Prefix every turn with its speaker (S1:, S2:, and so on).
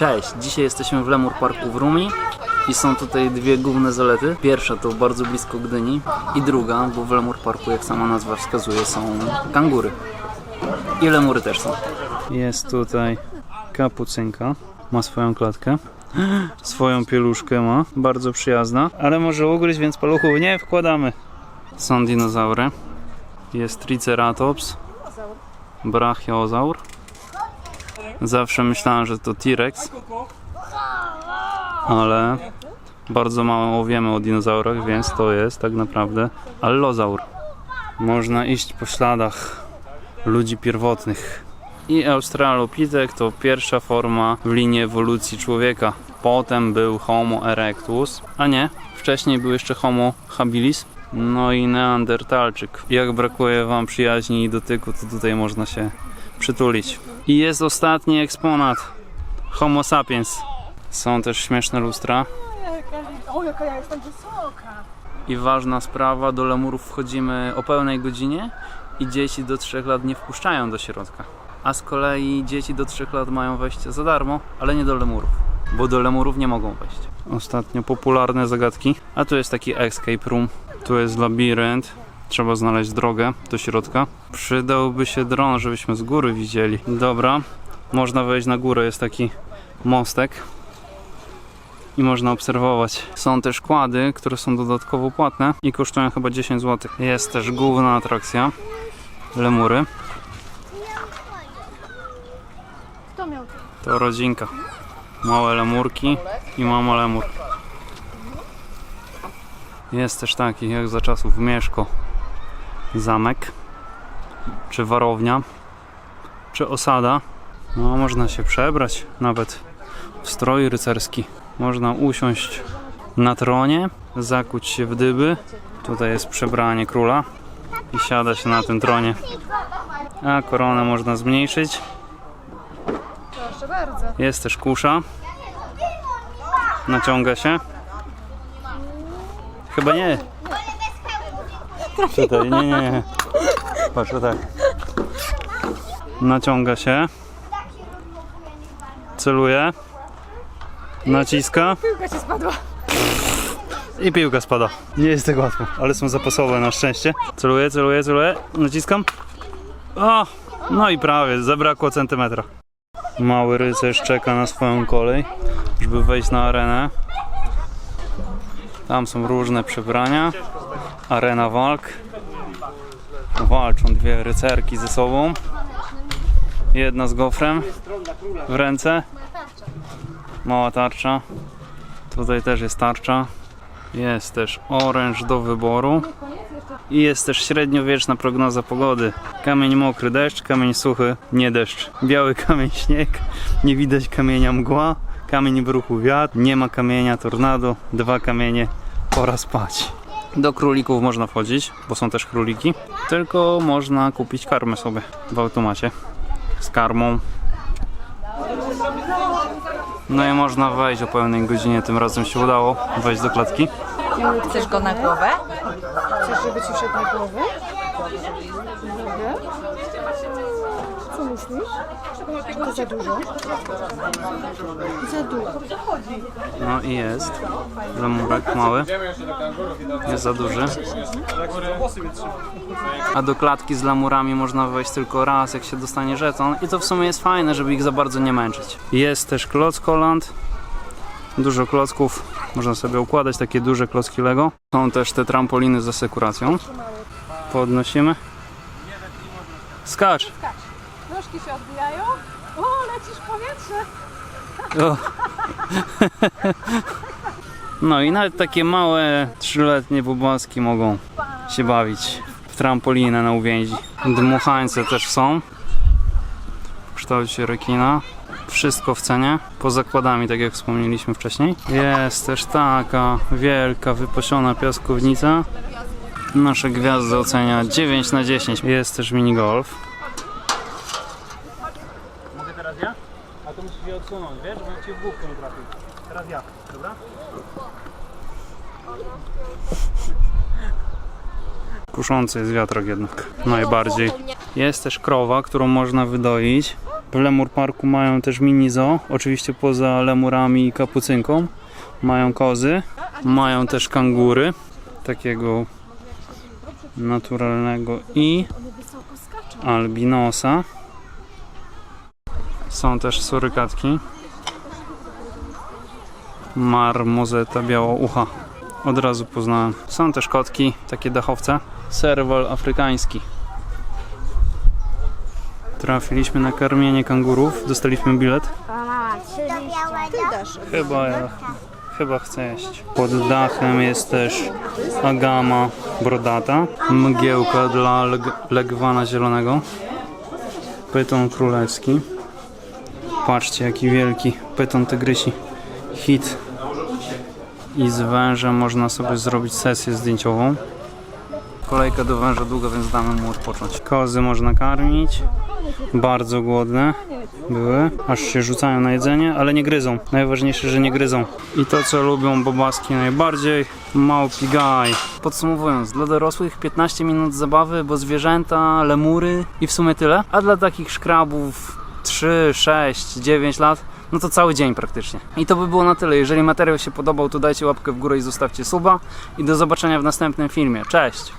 S1: Cześć, dzisiaj jesteśmy w Lemur Parku w Rumi i są tutaj dwie główne zalety. Pierwsza to bardzo blisko Gdyni i druga, bo w Lemur Parku, jak sama nazwa wskazuje, są kangury. I lemury też są. Jest tutaj kapucynka, ma swoją klatkę. Swoją pieluszkę ma, bardzo przyjazna, ale może ugryźć, więc paluchów nie wkładamy. Są dinozaury. Jest Triceratops, Brachiozaur. Zawsze myślałem, że to T-Rex, ale bardzo mało wiemy o dinozaurach, więc to jest tak naprawdę Allozaur. Można iść po śladach ludzi pierwotnych. I Australopithek to pierwsza forma w linii ewolucji człowieka. Potem był Homo erectus, a nie, wcześniej był jeszcze Homo habilis. No i Neandertalczyk. Jak brakuje Wam przyjaźni i dotyku, to tutaj można się przytulić. I jest ostatni eksponat. Homo sapiens. Są też śmieszne lustra.
S2: O, jaka ja jestem wysoka!
S1: I ważna sprawa, do lemurów wchodzimy o pełnej godzinie i dzieci do 3 lat nie wpuszczają do środka. A z kolei dzieci do 3 lat mają wejście za darmo, ale nie do lemurów, bo do lemurów nie mogą wejść. Ostatnio popularne zagadki, a tu jest taki escape room, tu jest labirynt, trzeba znaleźć drogę do środka. Przydałby się dron, żebyśmy z góry widzieli. Dobra, można wejść na górę, jest taki mostek i można obserwować. Są też kłady, które są dodatkowo płatne i kosztują chyba 10 zł. Jest też główna atrakcja lemury. To rodzinka. Małe lemurki i mama lemur. Jest też taki jak za czasów Mieszko zamek, czy warownia, czy osada. No, można się przebrać nawet w strój rycerski. Można usiąść na tronie, zakuć się w dyby. Tutaj jest przebranie króla i siada się na tym tronie. A koronę można zmniejszyć.
S2: Proszę bardzo.
S1: Jest też kusza. Naciąga się. Chyba nie. Tutaj, nie, nie, nie. Patrz, tak. Naciąga się. Celuje. Naciska
S2: Piłka ci spadła.
S1: i piłka spada. Nie jest tak łatwo, ale są zapasowe na szczęście. Celuję, celuję, celuję. Naciskam. O! No i prawie, zabrakło centymetra. Mały rycerz czeka na swoją kolej, żeby wejść na arenę. Tam są różne przebrania. Arena walk. Walczą dwie rycerki ze sobą. Jedna z gofrem w ręce. Mała tarcza. Tutaj też jest tarcza. Jest też oręż do wyboru. I jest też średniowieczna prognoza pogody. Kamień mokry deszcz, kamień suchy nie deszcz. Biały kamień śnieg, nie widać kamienia mgła, kamień w ruchu wiatr, nie ma kamienia tornado, dwa kamienie, pora spać. Do królików można wchodzić, bo są też króliki, tylko można kupić karmę sobie w automacie z karmą. No i można wejść o pełnej godzinie, tym razem się udało wejść do klatki.
S3: Chcesz go na głowę?
S2: Chcesz, żeby ci wszedł na głowę? Dobra. Co myślisz? To za dużo? Za dużo.
S1: No i jest. Lemurek mały. Jest za duży. A do klatki z lemurami można wejść tylko raz, jak się dostanie żeton. I to w sumie jest fajne, żeby ich za bardzo nie męczyć. Jest też Klockoland. Dużo klocków. Można sobie układać takie duże klocki Lego. Są też te trampoliny z asekuracją. Podnosimy. Skacz!
S2: Nóżki się odbijają. O, lecisz w powietrze.
S1: O. No i nawet takie małe trzyletnie bubłaski mogą się bawić w trampolinę na uwięzi. Dmuchańce też są w kształcie rekina. Wszystko w cenie, poza zakładami, tak jak wspomnieliśmy wcześniej. Jest też taka wielka, wypasiona piaskownica. Nasze gwiazdy ocenia 9 na 10. Jest też minigolf. Mogę teraz ja? A to musisz się odsunąć, wiesz, bo ci w główkę nie trafił. Teraz ja, dobra? Kuszący jest wiatrak jednak, najbardziej. Jest też krowa, którą można wydoić W Lemur Parku mają też mini zoo, oczywiście poza lemurami i kapucynką. Mają kozy, mają też kangury, takiego naturalnego i albinosa. Są też surykatki. Marmozeta białoucha. Od razu poznałem. Są też kotki, takie dachowce. Serwal afrykański. Trafiliśmy na karmienie kangurów. Dostaliśmy bilet. Chyba ja, chyba chcę jeść. Pod dachem jest też agama brodata. Mgiełka dla leg- legwana zielonego. Pyton królewski. Patrzcie jaki wielki pyton tygrysi. Hit. I z wężem można sobie zrobić sesję zdjęciową. Kolejka do węża długa, więc damy mu odpocząć. Kozy można karmić. Bardzo głodne były, aż się rzucają na jedzenie, ale nie gryzą. Najważniejsze, że nie gryzą. I to, co lubią bobaski najbardziej, małpi gaj. Podsumowując, dla dorosłych 15 minut zabawy, bo zwierzęta, lemury i w sumie tyle. A dla takich szkrabów 3, 6, 9 lat, no to cały dzień praktycznie. I to by było na tyle. Jeżeli materiał się podobał, to dajcie łapkę w górę i zostawcie suba. I do zobaczenia w następnym filmie. Cześć!